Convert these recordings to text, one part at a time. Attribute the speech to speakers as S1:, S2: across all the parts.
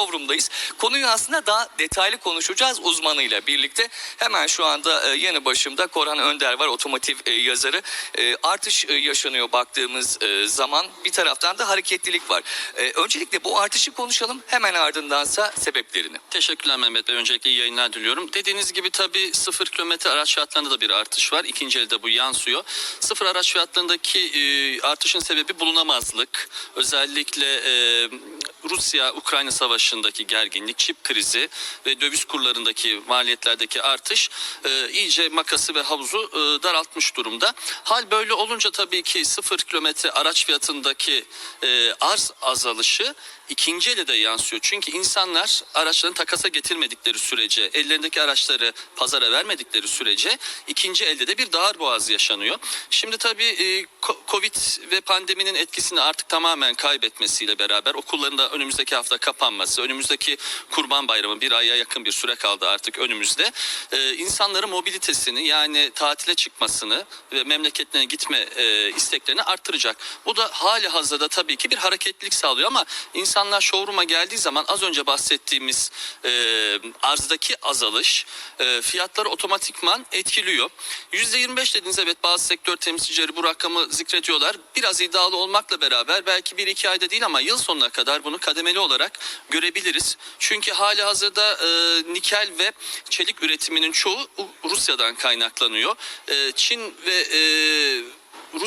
S1: showroom'dayız. Konuyu aslında daha detaylı konuşacağız uzmanıyla birlikte. Hemen şu anda e, yanı başımda Korhan Önder var, otomotiv e, yazarı. E, artış yaşanıyor baktığımız zaman. Bir taraftan da hareketlilik var. Öncelikle bu artışı konuşalım. Hemen ardındansa sebeplerini.
S2: Teşekkürler Mehmet Bey. Öncelikle yayınlar diliyorum. Dediğiniz gibi tabii sıfır kilometre araç fiyatlarında da bir artış var. İkinci elde bu yansıyor. Sıfır araç fiyatlarındaki artışın sebebi bulunamazlık. Özellikle Rusya-Ukrayna savaşındaki gerginlik, çip krizi ve döviz kurlarındaki maliyetlerdeki artış e, iyice makası ve havuzu e, daraltmış durumda. Hal böyle olunca tabii ki sıfır kilometre araç fiyatındaki e, arz azalışı ikinci ele de yansıyor. Çünkü insanlar araçlarını takasa getirmedikleri sürece, ellerindeki araçları pazara vermedikleri sürece ikinci elde de bir dar boğaz yaşanıyor. Şimdi tabii e, Covid ve pandeminin etkisini artık tamamen kaybetmesiyle beraber okulların da önümüzdeki hafta kapanması, önümüzdeki Kurban Bayramı bir aya yakın bir süre kaldı artık önümüzde. E, insanların mobilitesini yani tatile çıkmasını ve memleketlerine gitme e, isteklerini arttıracak. Bu da hali hazırda tabii ki bir hareketlilik sağlıyor ama insanlar showroom'a geldiği zaman az önce bahsettiğimiz e, arzdaki azalış e, fiyatları otomatikman etkiliyor. %25 dediniz evet bazı sektör temsilcileri bu rakamı zikrediyorlar. Biraz iddialı olmakla beraber belki bir iki ayda değil ama yıl sonuna kadar bunu kademeli olarak görebiliriz. Çünkü hali hazırda e, nikel ve çelik üretiminin çoğu Rusya'dan kaynaklanıyor. E, Çin ve e,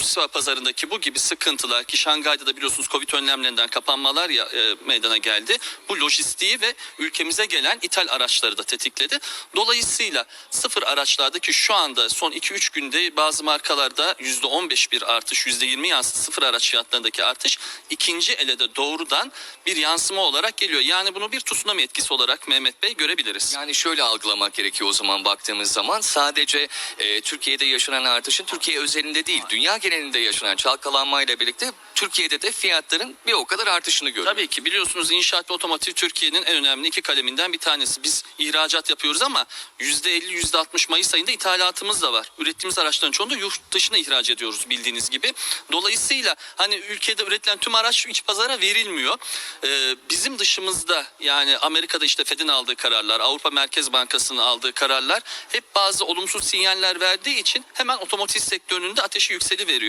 S2: Rusya pazarındaki bu gibi sıkıntılar ki Şangay'da da biliyorsunuz Covid önlemlerinden kapanmalar ya e, meydana geldi. Bu lojistiği ve ülkemize gelen ithal araçları da tetikledi. Dolayısıyla sıfır araçlardaki şu anda son 2-3 günde bazı markalarda %15 bir artış, %20 yansıtı sıfır araç fiyatlarındaki artış ikinci ele de doğrudan bir yansıma olarak geliyor. Yani bunu bir tsunami etkisi olarak Mehmet Bey görebiliriz.
S1: Yani şöyle algılamak gerekiyor o zaman baktığımız zaman sadece e, Türkiye'de yaşanan artışın Türkiye özelinde değil dünya genelinde yaşanan çalkalanmayla birlikte Türkiye'de de fiyatların bir o kadar artışını görüyoruz.
S2: Tabii ki biliyorsunuz inşaat ve otomotiv Türkiye'nin en önemli iki kaleminden bir tanesi. Biz ihracat yapıyoruz ama %50 %60 Mayıs ayında ithalatımız da var. Ürettiğimiz araçların çoğunu da yurt dışına ihraç ediyoruz bildiğiniz gibi. Dolayısıyla hani ülkede üretilen tüm araç iç pazara verilmiyor. Ee, bizim dışımızda yani Amerika'da işte Fed'in aldığı kararlar, Avrupa Merkez Bankası'nın aldığı kararlar hep bazı olumsuz sinyaller verdiği için hemen otomotiv sektörünün de ateşi yükseli veriyor.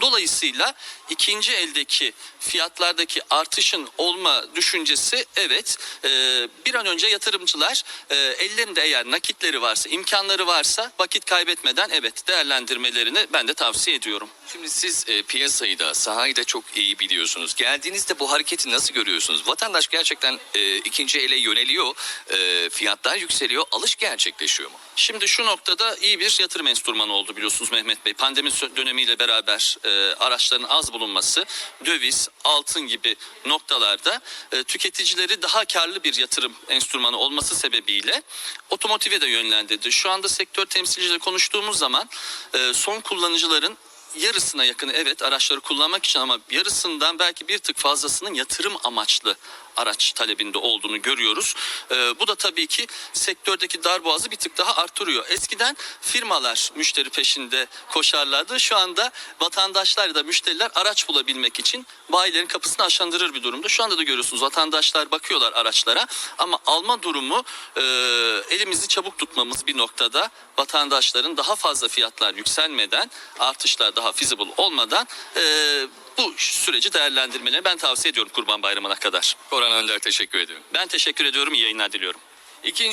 S2: Dolayısıyla ikinci eldeki fiyatlardaki artışın olma düşüncesi evet e, bir an önce yatırımcılar e, ellerinde eğer nakitleri varsa imkanları varsa vakit kaybetmeden evet değerlendirmelerini ben de tavsiye ediyorum.
S1: Şimdi siz e, piyasayı da sahayı da çok iyi biliyorsunuz. Geldiğinizde bu hareketi nasıl görüyorsunuz? Vatandaş gerçekten e, ikinci ele yöneliyor, e, fiyatlar yükseliyor, alış gerçekleşiyor mu?
S2: Şimdi şu noktada iyi bir yatırım enstrümanı oldu biliyorsunuz Mehmet Bey. Pandemi dönemiyle beraber e, araçların az bulunması, döviz, altın gibi noktalarda e, tüketicileri daha karlı bir yatırım enstrümanı olması sebebiyle otomotive de yönlendirdi. Şu anda sektör temsilcileri konuştuğumuz zaman e, son kullanıcıların yarısına yakını evet araçları kullanmak için ama yarısından belki bir tık fazlasının yatırım amaçlı araç talebinde olduğunu görüyoruz. Ee, bu da tabii ki sektördeki darboğazı bir tık daha artırıyor. Eskiden firmalar müşteri peşinde koşarlardı. Şu anda vatandaşlar ya da müşteriler araç bulabilmek için bayilerin kapısını aşandırır bir durumda. Şu anda da görüyorsunuz vatandaşlar bakıyorlar araçlara ama alma durumu e, elimizi çabuk tutmamız bir noktada vatandaşların daha fazla fiyatlar yükselmeden artışlar daha feasible olmadan e, bu süreci değerlendirmelerini ben tavsiye ediyorum Kurban Bayramı'na kadar.
S1: Korhan Önder teşekkür ediyorum.
S2: Ben teşekkür ediyorum. İyi yayınlar diliyorum.
S1: İkinci